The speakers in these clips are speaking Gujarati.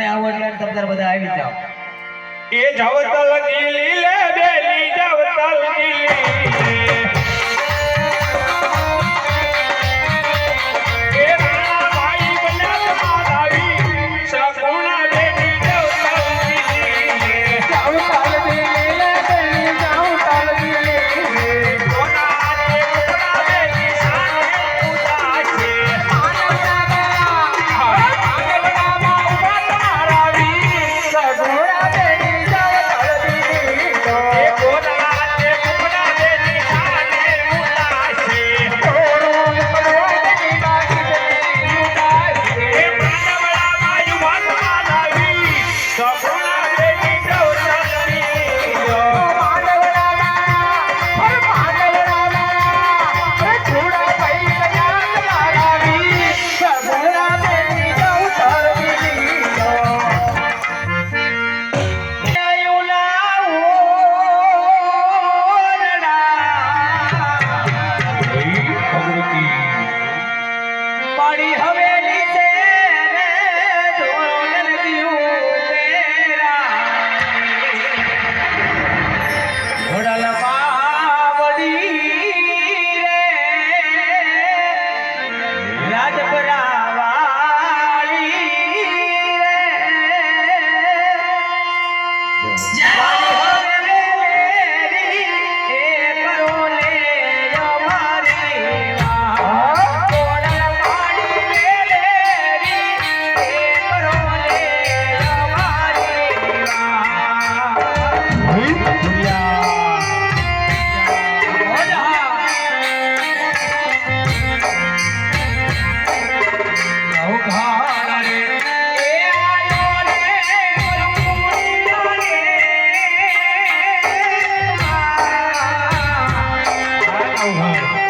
આવો એટલે તમ બધા આવી જાઓ. એ જવતલ નીલી લે બેલી જવતલ ગીલી. বাড়ি হবে নিচে হয়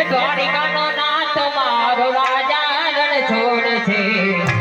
દ્વારિકાનો નાથ મારો રાજા રણ છે.